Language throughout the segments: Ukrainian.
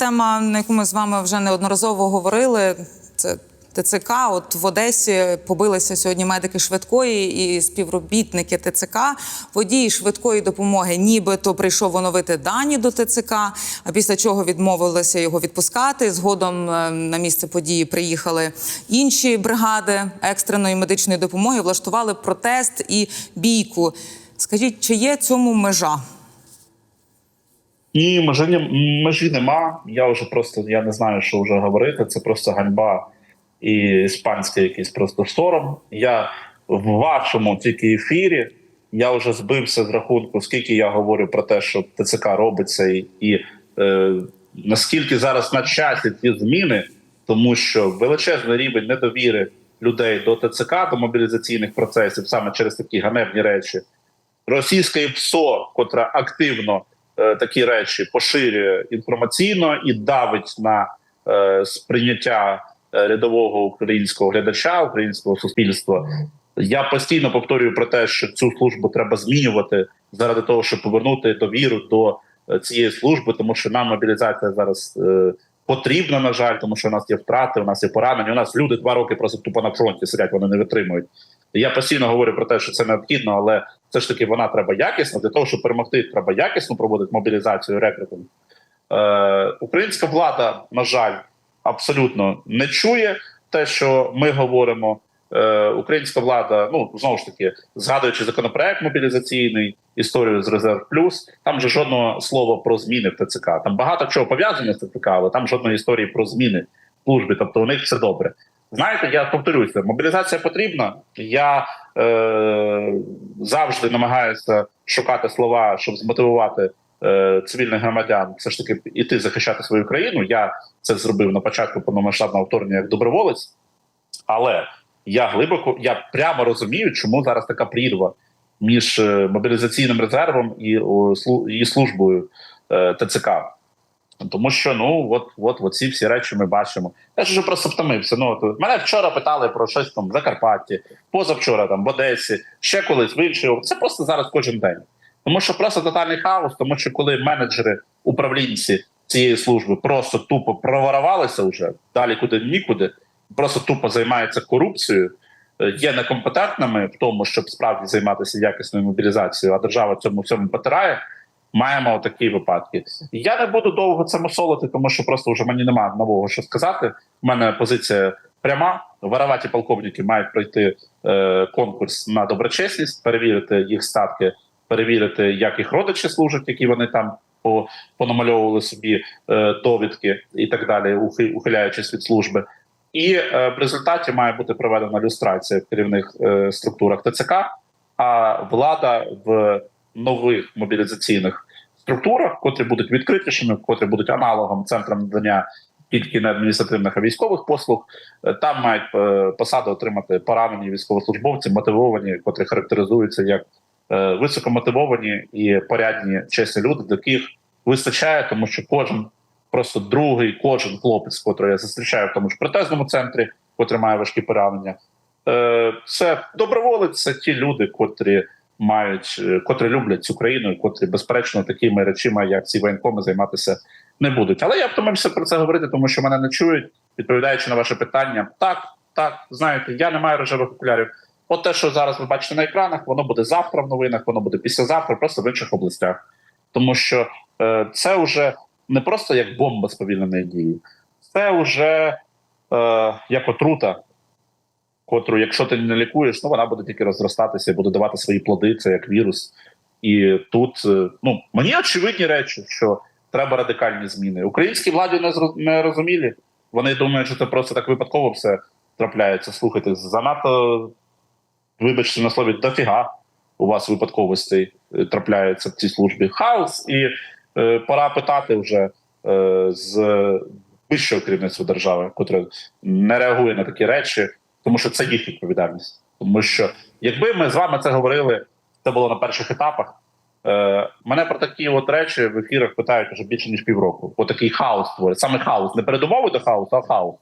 Тема, на яку ми з вами вже неодноразово говорили, це ТЦК. От в Одесі побилися сьогодні медики швидкої і співробітники ТЦК. Водій швидкої допомоги, нібито прийшов оновити дані до ТЦК, а після чого відмовилися його відпускати. Згодом е, на місце події приїхали інші бригади екстреної медичної допомоги, влаштували протест і бійку. Скажіть, чи є цьому межа? Ні, межі, межі нема. Я вже просто я не знаю, що вже говорити. Це просто ганьба і іспанський якийсь просто сором. Я в вашому тільки ефірі. Я вже збився з рахунку, скільки я говорю про те, що ТЦК робиться, і, і е, наскільки зараз на часі ці зміни, тому що величезний рівень недовіри людей до ТЦК, до мобілізаційних процесів саме через такі ганебні речі російське ПСО, котра активно такі речі поширює інформаційно і давить на е, сприйняття е, рядового українського глядача, українського суспільства. Я постійно повторюю про те, що цю службу треба змінювати заради того, щоб повернути довіру до е, цієї служби, тому що нам мобілізація зараз е, потрібна, на жаль, тому що у нас є втрати, у нас є поранення. У нас люди два роки просто тупо на фронті сидять, вони не витримують. Я постійно говорю про те, що це необхідно, але все ж таки вона треба якісно. Для того, щоб перемогти, треба якісно проводити мобілізацію рекрутинг. Е, українська влада, на жаль, абсолютно не чує те, що ми говоримо. Е, українська влада, ну знову ж таки, згадуючи законопроект мобілізаційний, історію з резерв плюс, там же жодного слова про зміни в ТЦК. Там багато чого пов'язане з ТЦК, але там жодної історії про зміни в службі. Тобто у них все добре. Знаєте, я повторюся, мобілізація потрібна. Я е, завжди намагаюся шукати слова, щоб змотивувати е, цивільних громадян, все ж таки іти захищати свою країну. Я це зробив на початку повномасштабного вторгнення як доброволець, але я глибоко, я прямо розумію, чому зараз така прірва між е, мобілізаційним резервом і, і службою е, ТЦК. Тому що ну от, от, от ці всі речі ми бачимо. Я ж вже просто втомився. Ну от мене вчора питали про щось там в Закарпатті, позавчора там в Одесі, ще колись в іншій. Це просто зараз кожен день. Тому що просто тотальний хаос, тому що коли менеджери, управлінці цієї служби просто тупо проворувалися вже далі куди нікуди, просто тупо займаються корупцією, е, є некомпетентними в тому, щоб справді займатися якісною мобілізацією, а держава цьому всьому потирає. Маємо такі випадки. Я не буду довго це мусолити, тому що просто вже мені немає нового що сказати. У мене позиція пряма. Вараваті полковники мають пройти е, конкурс на доброчесність, перевірити їх статки, перевірити, як їх родичі служать, які вони там по, понамальовували собі е, довідки і так далі, ухиляючись від служби. І е, в результаті має бути проведена люстрація в керівних е, структурах ТЦК, а влада в нових мобілізаційних структурах, котрі будуть відкритішими, котрі будуть аналогом центрам надання тільки не адміністративних а військових послуг. Е, Там мають е, посади отримати поранені військовослужбовці, мотивовані, котрі характеризуються як е, високомотивовані і порядні чесні люди, до яких вистачає, тому що кожен просто другий, кожен хлопець, котрий я зустрічаю в тому ж протезному центрі, котрий має важкі поранення. Це доброволець, це ті люди, котрі мають, е, котрі люблять цю країну, і котрі безперечно такими речима, як ці воєнкоми, займатися не будуть. Але я втомився про це говорити, тому що мене не чують. Відповідаючи на ваше питання, так, так, знаєте, я не маю рожевих окулярів. От те, що зараз ви бачите на екранах, воно буде завтра в новинах, воно буде післязавтра, просто в інших областях. Тому що е, це вже не просто як бомба сповільненої дії, це вже е, як отрута, котру, якщо ти не лікуєш, ну вона буде тільки розростатися буде давати свої плоди, це як вірус. І тут е, ну мені очевидні речі, що треба радикальні зміни. Українській владі не не розумілі. Вони думають, що це просто так випадково все трапляється. Слухайте, занадто, вибачте на слові, дофіга у вас випадковостей е, трапляється в цій службі. Хаос, і е, пора питати вже е, з вищого керівництва держави, котре не реагує на такі речі, тому що це їх відповідальність. Тому що якби ми з вами це говорили, це було на перших етапах. Е, мене про такі от речі в ефірах питають вже більше ніж півроку. Отакий хаос створить. Саме хаос, не передумови до хаосу, а хаос.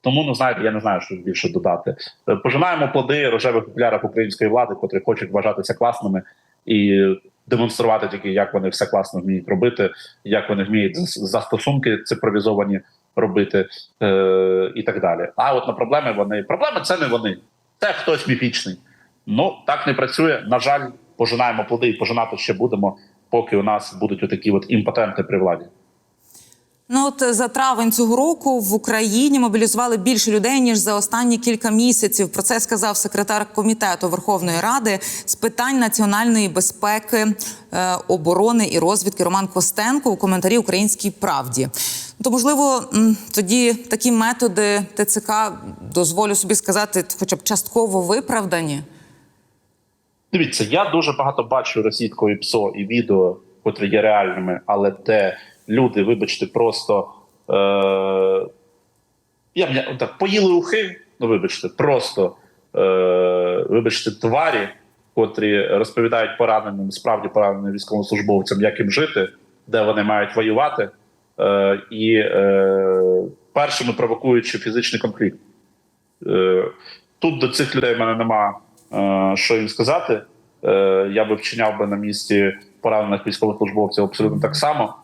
Тому ну знаєте, я не знаю, що більше додати. Е, Пожинаємо плоди рожевих окулярів української влади, котрі хочуть вважатися класними і демонструвати тільки, як вони все класно вміють робити, як вони вміють зас- застосунки цифровізовані робити е, і так далі. А от на проблеми вони проблеми це не вони, це хтось міфічний. Ну так не працює. На жаль, пожинаємо плоди і пожинати ще будемо, поки у нас будуть отакі от імпотенти при владі. Ну от е, за травень цього року в Україні мобілізували більше людей ніж за останні кілька місяців. Про це сказав секретар комітету Верховної Ради з питань національної безпеки, е, оборони і розвідки Роман Костенко у коментарі Українській правді. То можливо, тоді такі методи ТЦК дозволю собі сказати, хоча б частково виправдані. Дивіться, я дуже багато бачу російської ПСО і відео, котрі є реальними, але де люди, вибачте, просто е, я так поїли ухи, ну вибачте, просто е, вибачте, тварі, котрі розповідають пораненим, справді пораненим військовослужбовцям, як їм жити, де вони мають воювати, і е, першими провокуючи фізичний конфлікт. Е, Тут до цих людей в мене нема е, що їм сказати. Е, Я би вчиняв би на місці поранених військовослужбовців абсолютно так само,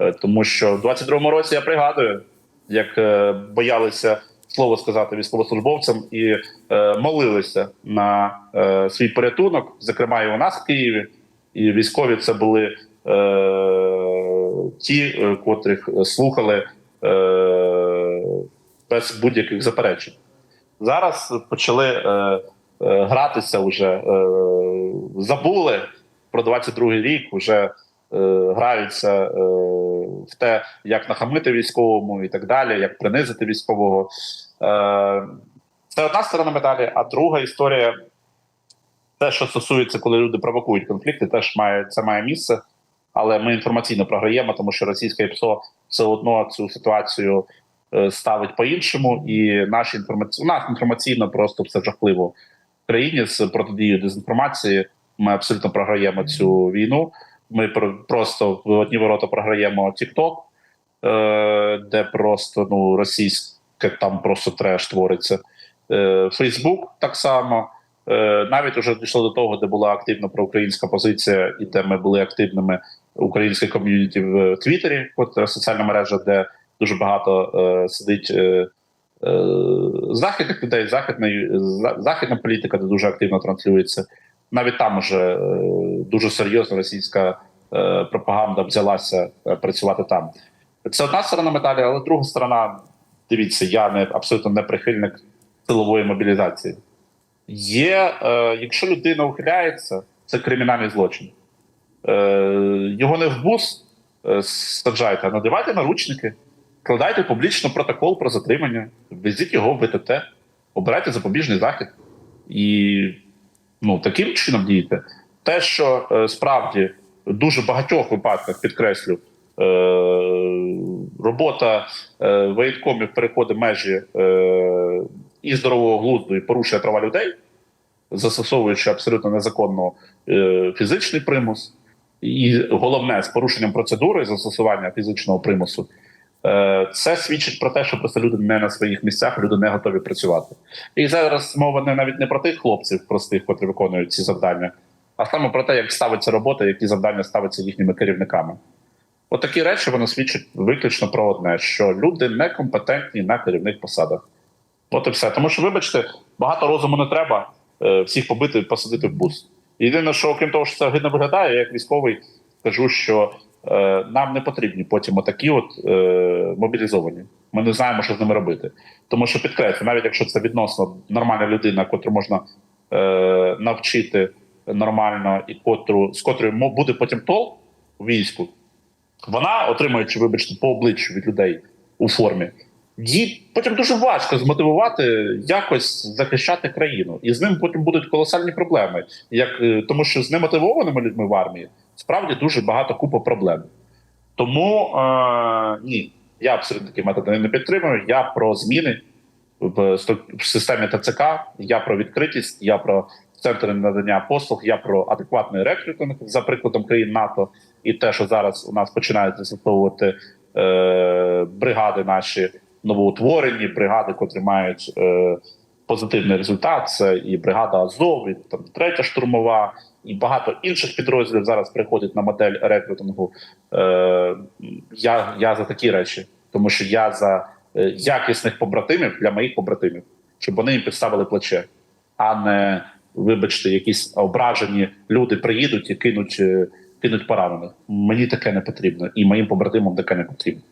Е, тому що в 22-му році я пригадую, як е, боялися слово сказати військовослужбовцям і е, молилися на е, свій порятунок, зокрема і у нас в Києві. І військові це були е, ті, е, котрих слухали е, без будь-яких заперечень. Зараз почали е, е, гратися вже, е, забули про 22-й рік, вже е, граються е, в те, як нахамити військовому і так далі, як принизити військового. Е, це одна сторона медалі, а друга історія. Те, що стосується, коли люди провокують конфлікти, теж має це має місце, але ми інформаційно програємо, тому що російське ПСО все одно цю ситуацію е, ставить по-іншому, і наші інформаці... у нас інформаційно просто все жахливо в країні з протидією дезінформації. Ми абсолютно програємо цю війну. Ми про- просто в одні ворота програємо TikTok, е, де просто ну російське там просто треш твориться. Фейсбук так само. Е, Навіть вже дійшло до того, де була активна проукраїнська позиція, і де ми були активними українське ком'юніті в Твіттері, от е, соціальна мережа, де дуже багато е, сидить е, е, західних людей, західної західна політика, де дуже активно транслюється. Навіть там уже е, дуже серйозно російська е, пропаганда взялася е, працювати там. Це одна сторона медалі, але друга сторона, дивіться, я не абсолютно не прихильник силової мобілізації. Є, е, якщо людина ухиляється, це кримінальний злочин. Е, його не в бус е, саджайте, а надавайте наручники, складайте публічно протокол про затримання, везіть його в ВТТ, обирайте запобіжний захід. І ну, таким чином діяти. Те, що е, справді в дуже багатьох випадках підкреслю, е, робота е, воєнкомів переходить межі і здорового глузду, і порушує права людей, застосовуючи абсолютно незаконно е, фізичний примус, і головне з порушенням процедури застосування фізичного примусу. Е, Це свідчить про те, що просто люди не на своїх місцях, люди не готові працювати. І зараз мова не навіть не про тих хлопців простих, котрі виконують ці завдання, а саме про те, як ставиться робота, які завдання ставляться їхніми керівниками. От речі вони свідчать виключно про одне: що люди некомпетентні на керівних посадах. От і все. Тому що, вибачте, багато розуму не треба е, всіх побити, посадити в бус. Єдине, що окрім того, що це гидно виглядає, я як військовий скажу, що е, нам не потрібні потім отакі от е, мобілізовані. Ми не знаємо, що з ними робити. Тому що підкреслю, навіть якщо це відносно нормальна людина, котру можна е, навчити нормально і котру з котрою буде потім толк війську, вона, отримуючи, вибачте, по обличчю від людей у формі, їй потім дуже важко змотивувати якось захищати країну, і з ним потім будуть колосальні проблеми. Як е, тому, що з немотивованими людьми в армії справді дуже багато купа проблем. Тому е, ні, я абсолютно такі методи не підтримую. Я про зміни в, в системі ТЦК, я про відкритість, я про центри надання послуг, я про адекватний рекрутинг за прикладом країн НАТО, і те, що зараз у нас починають застосовувати е, бригади наші новоутворені, бригади, котрі мають е, позитивний результат. Це і бригада Азов, і там третя штурмова, і багато інших підрозділів зараз приходять на модель рекрутингу. Е, я, я за такі речі, тому що я за е, якісних побратимів для моїх побратимів, щоб вони їм підставили плече, а не вибачте, якісь ображені люди приїдуть і кинуть, е, кинуть поранених. Мені таке не потрібно, і моїм побратимам таке не потрібно.